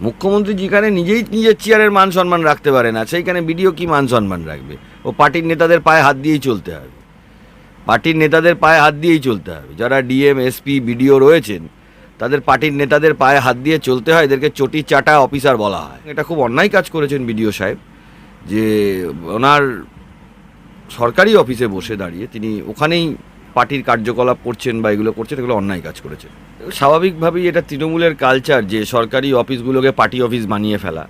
মুখ্যমন্ত্রী যেখানে নিজেই নিজের চেয়ারের মান সম্মান রাখতে পারে না, সেইখানে বিডিও কি মান সম্মান রাখবে? ও পার্টির নেতাদের পায়ে হাত দিয়েই চলতে হবে। পার্টির নেতাদের পায়ে হাত দিয়েই চলতে হবে। যারা ডিএম, এসপি, বিডিও রয়েছেন, তাদের পার্টির নেতাদের পায়ে হাত দিয়ে চলতে হয়, এদেরকে চটি চাটা অফিসার বলা হয়। এটা খুব অন্যায় কাজ করেছেন বিডিও সাহেব, যে ওনার সরকারি অফিসে বসে দাঁড়িয়ে তিনি ওখানেই পার্টির কার্যকলাপ করছেন বা এগুলো করছেন, এগুলো অন্যায় কাজ করেছেন স্বাভাবিকভাবেই এটা তৃণমূলের কালচার যে সরকারি অফিসগুলোকে পার্টি অফিস বানিয়ে ফেলা।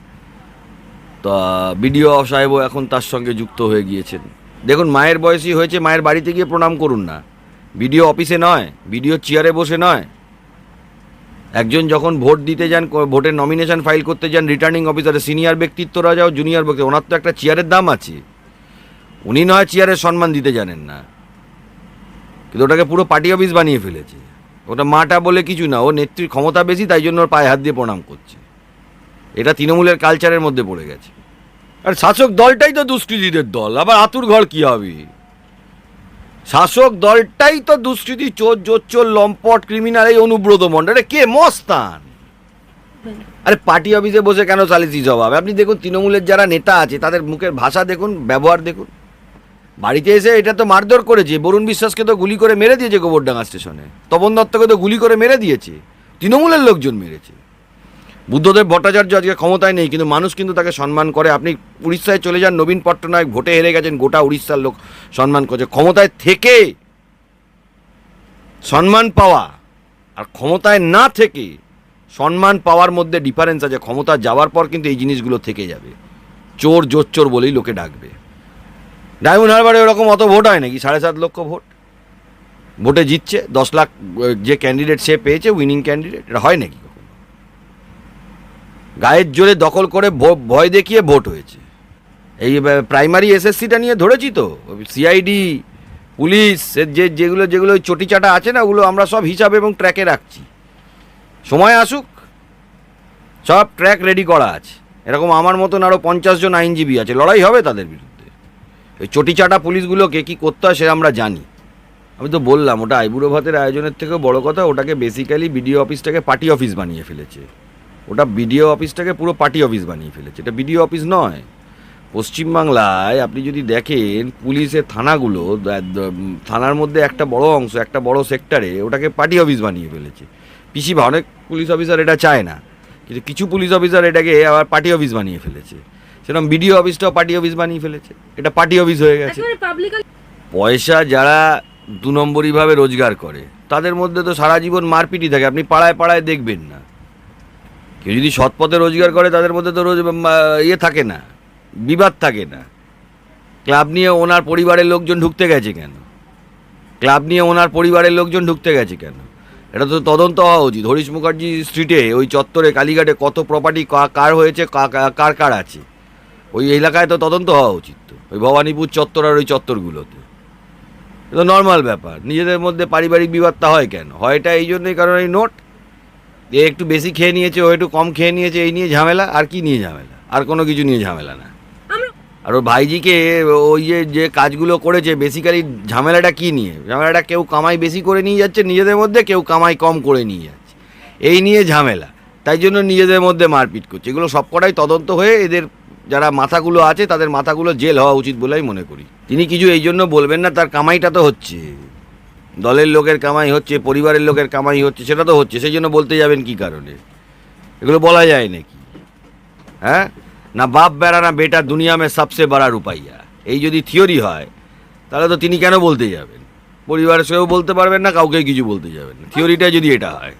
তা বিডিও সাহেবও এখন তার সঙ্গে যুক্ত হয়ে গিয়েছেন। দেখুন, মায়ের বয়সী হয়েছে, মায়ের বাড়িতে গিয়ে প্রণাম করুন না। বিডিও অফিসে নয়, বিডিও চেয়ারে বসে নয়। একজন যখন ভোট দিতে যান ভোটের নমিনেশন ফাইল করতে যান রিটার্নিং অফিসারে সিনিয়র ব্যক্তিত্বরা যাও জুনিয়র ব্যক্তি, ওনার তো একটা চেয়ারের দাম আছে। উনি নয় চেয়ারের সম্মান দিতে জানেন না। কিন্তু ওটাকে পুরো পার্টি অফিস বানিয়ে ফেলেছে। ওটা মাটা বলে কিছু না, ও নেত্রীর ক্ষমতা বেশি, তাই জন্য ওর পায়ে হাত দিয়ে প্রণাম করছে। এটা তৃণমূলের কালচারের মধ্যে পড়ে গেছে। আর শাসক দলটাই তো দুষ্কৃতীদের দল, আবার আতুর ঘর কি হবে? শাসক দলটাই তো দুষ্কৃতী, চোর, জোচ্চোর, লম্পট ক্রিমিনাল এই অনুব্রত মণ্ডল। এটা কে মস্তান? আরে পার্টি অফিসে বসে কেন সালিসি জবাব? আপনি দেখুন, তৃণমূলের যারা নেতা আছে, তাদের মুখের ভাষা দেখুন, ব্যবহার দেখুন। বাড়িতে এসে এটা তো মারধর করেছে। বরুণ বিশ্বাসকে তো গুলি করে মেরে দিয়েছে গোবরডাঙ্গা স্টেশনে। তপন দত্তকে তো গুলি করে মেরে দিয়েছে। তৃণমূলের লোকজন মেরেছে। বুদ্ধদেব ভট্টাচার্য আজকে ক্ষমতায় নেই, কিন্তু মানুষ কিন্তু তাকে সম্মান করে। আপনি উড়িষ্যায় চলে যান, নবীন পট্টনায়ক ভোটে হেরে গেছেন, গোটা উড়িষ্যার লোক সম্মান করছে। ক্ষমতায় থেকে সম্মান পাওয়া আর ক্ষমতায় না থেকে সম্মান পাওয়ার মধ্যে ডিফারেন্স আছে। ক্ষমতা যাওয়ার পর কিন্তু এই জিনিসগুলো থেকে যাবে। চোর জোর চোর বলেই লোকে ডাকবে। ডায়মন্ড হারবারে ওরকম অত ভোট হয় নাকি? সাড়ে সাত লক্ষ ভোট। ভোটে জিতছে, দশ লাখ যে ক্যান্ডিডেট সে পেয়েছে উইনিং ক্যান্ডিডেট এটা হয় নাকি গায়ের জোরে দখল করে ভয় দেখিয়ে ভোট হয়েছে। এই প্রাইমারি এসএসসিটা নিয়ে ধরেছি তো। সিআইডি পুলিশ যে, যেগুলো যেগুলো ওই চটিচাটা আছে না, ওগুলো আমরা সব হিসাব এবং ট্র্যাকে রাখছি। সময় আসুক, সব ট্র্যাক রেডি করা আছে। এরকম আমার মতন আরও পঞ্চাশ জন আইনজীবী আছে। লড়াই হবে তাদের বিরুদ্ধে। ওই চটিচাটা পুলিশগুলোকে কী করতে হয় সে আমরা জানি। আমি তো বললাম, ওটা আইবুড়ো ভাতের আয়োজনের থেকেও বড় কথা, ওটাকে বেসিক্যালি বিডিও অফিসটাকে পার্টি অফিস বানিয়ে ফেলেছে। ওটা বিডিও অফিসটাকে পুরো পার্টি অফিস বানিয়ে ফেলেছে। এটা বিডিও অফিস নয়। পশ্চিমবাংলায় আপনি যদি দেখেন, পুলিশের থানাগুলো থানার মধ্যে একটা বড় অংশ, একটা বড় সেক্টরে ওটাকে পার্টি অফিস বানিয়ে ফেলেছে। পিসি অনেক পুলিশ অফিসার এটা চায় না, কিন্তু কিছু পুলিশ অফিসার এটাকে আবার পার্টি অফিস বানিয়ে ফেলেছে। সেরকম বিডিও অফিসটাও পার্টি অফিস বানিয়ে ফেলেছে। এটা পার্টি অফিস হয়ে গেছে। পয়সা যারা দু নম্বরইভাবে রোজগার করে তাদের মধ্যে তো সারা জীবন মারপিটই থাকে। আপনি পাড়ায় পাড়ায় দেখবেন না। কেউ যদি সৎপথে রোজগার করে তাদের মধ্যে তো রোজ ইয়ে থাকে না বিবাদ থাকে না। ক্লাব নিয়ে ওনার পরিবারের লোকজন ঢুকতে গেছে কেন? ক্লাব নিয়ে ওনার পরিবারের লোকজন ঢুকতে গেছে কেন? এটা তো তদন্ত হওয়া উচিত। হরিশ মুখার্জি স্ট্রিটে ওই চত্বরে কালীঘাটে কত প্রপার্টি কার হয়েছে কার কার আছে? ওই এলাকায় তো তদন্ত হওয়া উচিত তো। ওই ভবানীপুর চত্বর আর ওই চত্বরগুলোতে। এটা নর্মাল ব্যাপার। নিজেদের মধ্যে পারিবারিক বিবাদটা হয় কেন? হয় এটা এই জন্যই কারণ এই নোট এ একটু বেশি খেয়ে নিয়েছে ও একটু কম খেয়ে নিয়েছে এই নিয়ে ঝামেলা আর কি নিয়ে ঝামেলা? আর কোনো কিছু নিয়ে ঝামেলা না। আর ওর ভাইজিকে ওই যে যে কাজগুলো করেছে বেসিক্যালি ঝামেলাটা কি নিয়ে? ঝামেলাটা কেউ কামাই বেশি করে নিয়ে যাচ্ছে নিজেদের মধ্যে কেউ কামাই কম করে নিয়ে যাচ্ছে। এই নিয়ে ঝামেলা। তাই জন্য নিজেদের মধ্যে মারপিট করছে। এগুলো সবকটাই তদন্ত হয়ে এদের যারা মাথাগুলো আছে তাদের মাথাগুলো জেল হওয়া উচিত বলেই মনে করি। তিনি কিছু এই জন্য বলবেন না তার কামাইটা তো হচ্ছে। দলের লোকের কামাই হচ্ছে পরিবারের লোকের কামাই হচ্ছে সেটা তো হচ্ছে সেই জন্য বলতে যাবেন কি কারণে? এগুলো বলা যায় নাকি? হ্যাঁ? না বাপ বেড়া না বেটা দুনিয়া মে সবসে বড়া রুপাইয়া। এই যদি থিওরি হয় তাহলে তো তিনি কেন বলতে যাবেন? পরিবারের সঙ্গেও বলতে পারবেন না কাউকে কিছু বলতে যাবেন না। থিওরিটা যদি এটা হয়।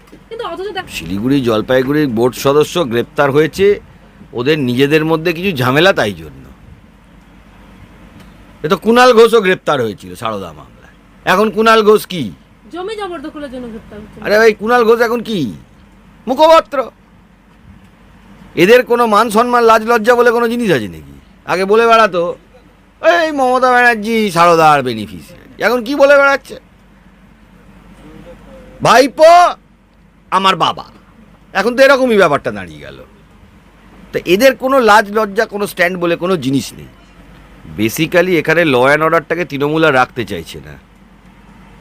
শিলিগুড়ি জলপাইগুড়ির বোর্ড সদস্য গ্রেপ্তার হয়েছে ওদের নিজেদের মধ্যে কিছু ঝামেলা তাই জন্য। এ তো কুণাল ঘোষও গ্রেপ্তার হয়েছিল সারদা মামলায়। এখন কুণাল ঘোষ কি? জমি জবরদখলের জন্য গ্রেপ্তার আরে ভাই কুণাল ঘোষ এখন কি? মুখপাত্র। এদের কোনো মান সম্মান লাজ লজ্জা বলে কোনো জিনিস আছে নাকি? আগে বলে বেড়াতো এই মমতা ব্যানার্জি সারদার বেনিফিশিয়ারি এখন কি বলে বেড়াচ্ছে? ভাইপো আমার বাবা। এখন তো এরকমই ব্যাপারটা দাঁড়িয়ে গেল। তো এদের কোনো লাজ লজ্জা, কোনো স্ট্যান্ড বলে কোনো জিনিস নেই। বেসিক্যালি এখানে ল অ্যান্ড অর্ডারটাকে তৃণমূল আর রাখতে চাইছে না।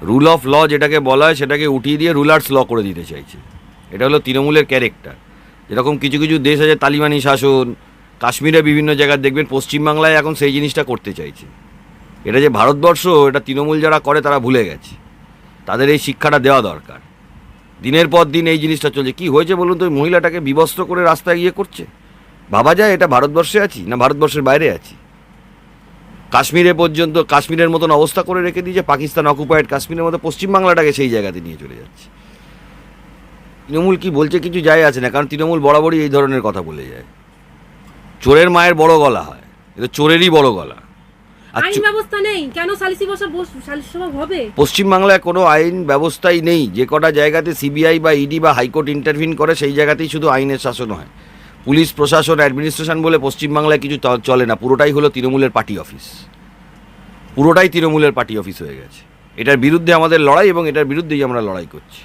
রুল অফ ল যেটাকে বলা হয় সেটাকে উঠিয়ে দিয়ে রুলার্স ল করে দিতে চাইছে। এটা হলো তৃণমূলের ক্যারেক্টার যেরকম কিছু কিছু দেশ আছে, তালিবানি শাসন, কাশ্মীরে বিভিন্ন জায়গায় দেখবেন পশ্চিমবাংলায় এখন সেই জিনিসটা করতে চাইছে। এটা যে ভারতবর্ষ, এটা তৃণমূল যারা করে তারা ভুলে গেছে। তাদের এই শিক্ষাটা দেওয়া দরকার। দিনের পর দিন এই জিনিসটা চলছে। কি হয়েছে বলুন তো? ওই মহিলাটাকে বিবস্ত্র করে রাস্তায় গিয়ে করছে? ভাবা যায় এটা ভারতবর্ষে আছি না ভারতবর্ষের বাইরে আছি? কাশ্মীরে পর্যন্ত কাশ্মীরের মতন অবস্থা করে রেখে দিয়েছে পাকিস্তান অকুপায়েড কাশ্মীরের মতো পশ্চিমবাংলাটাকে সেই জায়গাতে নিয়ে চলে যাচ্ছে। তৃণমূল কি বলছে কিছু যায় আছে না কারণ তৃণমূল বরাবরই এই ধরনের কথা বলে যায়। চোরের মায়ের বড় গলা হয় এটা চোরেরই বড় গলা। আইন ব্যবস্থা নেই কেন সালিসি বসা সালিসি সভা হবে? পশ্চিমবাংলায় কোনো আইন ব্যবস্থাই নেই যে কটা জায়গাতে সিবিআই বা ইডি বা হাইকোর্ট ইন্টারভিন করে সেই জায়গাতেই শুধু আইনের শাসন হয়। পুলিশ, প্রশাসন, অ্যাডমিনিস্ট্রেশন বলে পশ্চিমবাংলায় কিছু চলে না। পুরোটাই হলো তৃণমূলের পার্টি অফিস। পুরোটাই তৃণমূলের পার্টি অফিস হয়ে গেছে। এটার বিরুদ্ধে আমাদের লড়াই এবং এটার বিরুদ্ধেই আমরা লড়াই করছি।